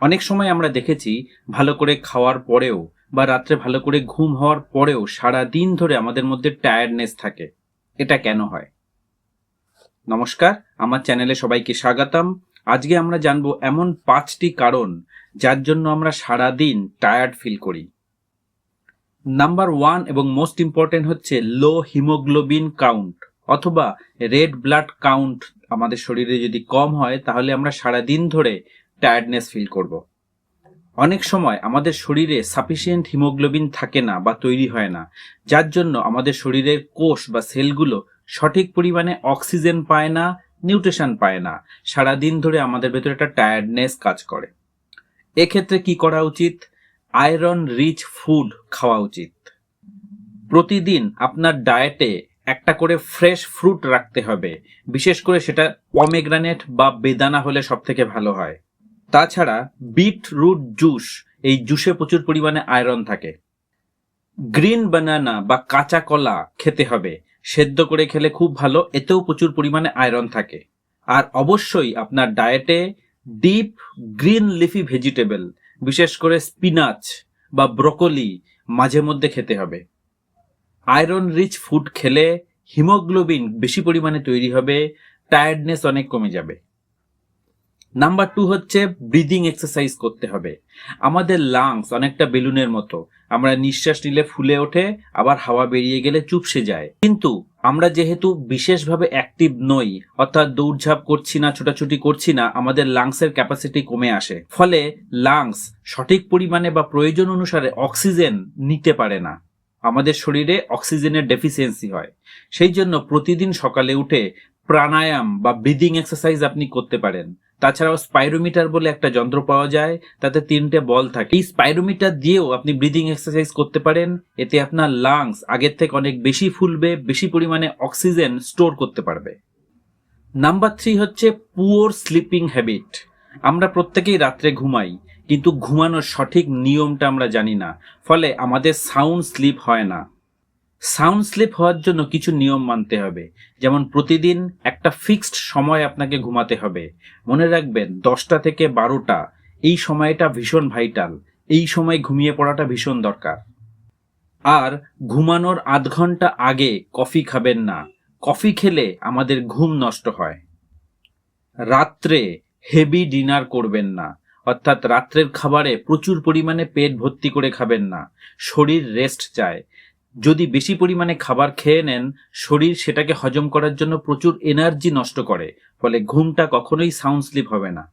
অনেক সময় আমরা দেখেছি ভালো করে খাওয়ার পরেও বা রাত্রে ভালো করে ঘুম হওয়ার পরেও সারা দিন ধরে আমাদের মধ্যে টায়ার্ডনেস থাকে। এটা কেন হয়? নমস্কার, আমার চ্যানেলে সবাইকে স্বাগতম। আজকে আমরা জানব এমন পাঁচটি কারণ যার জন্য আমরা সারা দিন টায়ার্ড ফিল করি। নাম্বার ওয়ান এবং মোস্ট ইম্পর্টেন্ট হচ্ছে লো হিমোগ্লোবিন কাউন্ট অথবা রেড ব্লাড কাউন্ট আমাদের শরীরে যদি কম হয়, তাহলে আমরা সারা দিন ধরে টায়ার্ডনেস ফিল করব। অনেক সময় আমাদের শরীরে সাফিসিয়েন্ট হিমোগ্লোবিন থাকে না বা তৈরি হয় না, যার জন্য আমাদের শরীরের কোষ বা সেলগুলো সঠিক পরিমাণে অক্সিজেন পায় না নিউট্রিশন পায় না। সারা দিন ধরে আমাদের ভেতরে একটা টায়ার্ডনেস কাজ করে। এক্ষেত্রে কি করা উচিত? আয়রন রিচ ফুড খাওয়া উচিত। প্রতিদিন আপনার ডায়েটে একটা করে ফ্রেশ ফ্রুট রাখতে হবে। বিশেষ করে সেটা পমেগ্রানেট বা বেদানা হলে সব থেকে ভালো হয়। তাছাড়া বিট রুট জুস, এই জুসে প্রচুর পরিমাণে আয়রন থাকে। গ্রিন বানানা বা কাঁচা কলা খেতে হবে, সেদ্ধ করে খেলে খুব ভালো, এতেও প্রচুর পরিমাণে আয়রন থাকে। আর অবশ্যই আপনার ডায়েটে ডিপ গ্রিন লিফি ভেজিটেবল, বিশেষ করে স্পিনাচ বা ব্রোকলি মাঝে মধ্যে খেতে হবে। আয়রন রিচ ফুড খেলে হিমোগ্লোবিন বেশি পরিমাণে তৈরি হবে, টায়ার্ডনেস অনেক কমে যাবে। নাম্বার টু হচ্ছে ব্রিদিং এক্সারসাইজ করতে হবে। আমাদের লাংস অনেকটা বেলুনের মতো। আমরা নিঃশ্বাস নিলে ফুলে ওঠে, আবার হাওয়া বেরিয়ে গেলে চুপসে যায়। কিন্তু আমরা যেহেতু বিশেষভাবে অ্যাক্টিভ নই, অর্থাৎ দৌড়ঝাঁপ করছি না, ছোটাছুটি করছি না, আমাদের লাংসের ক্যাপাসিটি কমে আসে। ফলে লাংস সঠিক পরিমাণে বা প্রয়োজন অনুসারে অক্সিজেন নিতে পারে না। আমাদের শরীরে অক্সিজেনের ডেফিসিয়েন্সি হয়। সেই জন্য প্রতিদিন সকালে উঠে প্রাণায়াম বা ব্রিদিং এক্সারসাইজ আপনি করতে পারেন। তাছাড়াও স্পাইরোমিটার বলে একটা যন্ত্র পাওয়া যায়, তাতে তিনটে বল থাকে। এই স্পাইরোমিটার দিয়েও আপনি ব্রিদিং এক্সারসাইজ করতে পারেন, এতে আপনার লাংস আগের থেকে অনেক বেশি ফুলবে, বেশি পরিমাণে অক্সিজেন স্টোর করতে পারবে। নাম্বার থ্রি হচ্ছে পুওর স্লিপিং হ্যাবিট আমরা প্রত্যেকেই রাত্রে ঘুমাই, কিন্তু ঘুমানোর সঠিক নিয়মটা আমরা জানি না। ফলে আমাদের সাউন্ড স্লিপ হয় না। সাউন্ড স্লিপ হওয়ার জন্য কিছু নিয়ম মানতে হবে। যেমন প্রতিদিন একটা ফিক্সড সময় আপনাকে ঘুমাতে হবে। মনে রাখবেন, দশটা থেকে বারোটা, এই সময়টা ভীষণ ভাইটাল। এই সময় ঘুমিয়ে পড়াটা ভীষণ দরকার। আর ঘুমানোর আধ ঘণ্টা আগে কফি খাবেন না। কফি খেলে আমাদের ঘুম নষ্ট হয়। রাত্রে হেভি ডিনার করবেন না। অর্থাৎ রাত্রের খাবারে প্রচুর পরিমাণে পেট ভর্তি করে খাবেন না। শরীর রেস্ট চায়। যদি বেশি পরিমাণে খাবার খেয়ে নেন, শরীর সেটাকে হজম করার জন্য প্রচুর এনার্জি নষ্ট করে, ফলে ঘুমটা কখনোই সাউন্ড স্লিপ হবে না।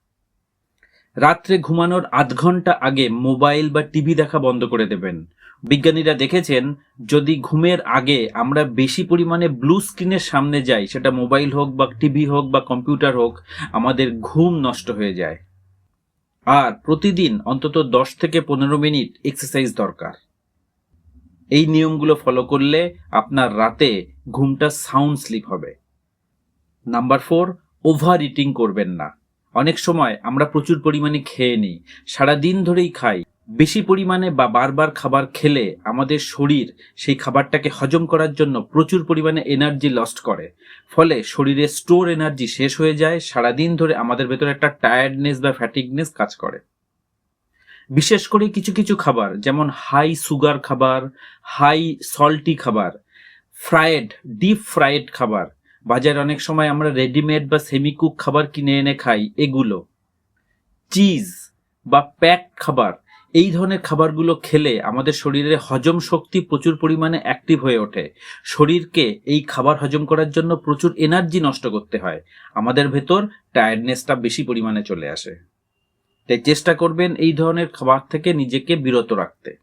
রাত্রে ঘুমানোর আধ ঘণ্টা আগে মোবাইল বা টিভি দেখা বন্ধ করে দেবেন। বিজ্ঞানীরা দেখেছেন, যদি ঘুমের আগে আমরা বেশি পরিমাণে ব্লু স্ক্রিনের সামনে যাই, সেটা মোবাইল হোক বা টিভি হোক বা কম্পিউটার হোক, আমাদের ঘুম নষ্ট হয়ে যায়। আর প্রতিদিন অন্তত দশ থেকে পনেরো মিনিট এক্সারসাইজ দরকার। এই নিয়মগুলো ফলো করলে আপনার রাতে ঘুমটা সাউন্ড স্লিপ হবে। নাম্বার ফোর ওভার ইটিং করবেন না। অনেক সময় আমরা প্রচুর পরিমাণে খেয়ে নিই সারা দিন ধরেই খাই। বেশি পরিমাণে বা বারবার খাবার খেলে আমাদের শরীর সেই খাবারটাকে হজম করার জন্য প্রচুর পরিমাণে এনার্জি লস্ট করে। ফলে শরীরে স্টোর এনার্জি শেষ হয়ে যায়, সারাদিন ধরে আমাদের ভেতরে একটা টায়ার্ডনেস বা ফ্যাটিকনেস কাজ করে। বিশেষ করে কিছু কিছু খাবার, যেমন হাই সুগার খাবার হাই সল্টি খাবার ফ্রায়েড ডিপ ফ্রায়েড খাবার। বাজারে অনেক সময় আমরা রেডিমেড বা সেমিকুক খাবার কিনে এনে খাই, এগুলো। চিজ বা প্যাক খাবার, এই ধরনের খাবারগুলো খেলে আমাদের শরীরে হজম শক্তি প্রচুর পরিমাণে অ্যাক্টিভ হয়ে ওঠে। শরীরকে এই খাবার হজম করার জন্য প্রচুর এনার্জি নষ্ট করতে হয়। আমাদের ভেতর টায়ার্ডনেসটা বেশি পরিমাণে চলে আসে। তাই চেষ্টা করবেন এই ধরনের খাবার থেকে নিজেকে বিরত রাখতে।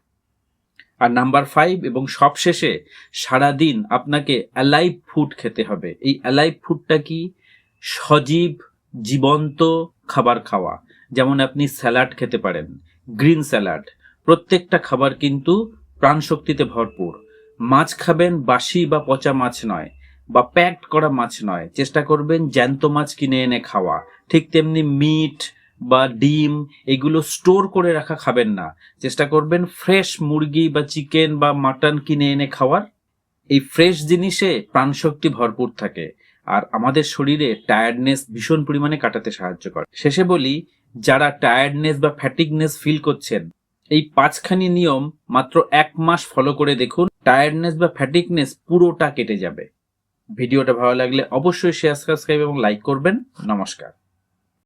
আর নাম্বার ফাইভ এবং সবশেষে সারাদিন আপনাকে অ্যালাইভ ফুড খেতে হবে। এই অ্যালাইভ ফুডটা কি? সজীব, জীবন্ত খাবার খাওয়া। যেমন আপনি স্যালাড খেতে পারেন গ্রিন স্যালাড প্রত্যেকটা খাবার কিন্তু প্রাণশক্তিতে ভরপুর। মাছ খাবেন বাসি বা পচা মাছ নয় বা প্যাকড করা মাছ নয়। চেষ্টা করবেন জ্যান্ত মাছ কিনে এনে খাওয়া। ঠিক তেমনি মিট বা ডিম এগুলো স্টোর করে রাখা খাবেন না। চেষ্টা করবেন ফ্রেশ মুরগি বা চিকেন বা মাটন কিনে এনে খাওয়ার। এই ফ্রেশ জিনিসে প্রাণশক্তি ভরপুর থাকে আর আমাদের শরীরে টায়ার্ডনেস ভীষণ পরিমাণে কাটাতে সাহায্য করে। শেষে বলি, যারা টায়ার্ডনেস বা ফ্যাটিকনেস ফিল করছেন, এই পাঁচখানি নিয়ম মাত্র এক মাস ফলো করে দেখুন টায়ার্ডনেস বা ফ্যাটিকনেস পুরোটা কেটে যাবে। ভিডিওটা ভালো লাগলে অবশ্যই শেয়ার সাবস্ক্রাইব এবং লাইক করবেন। নমস্কার।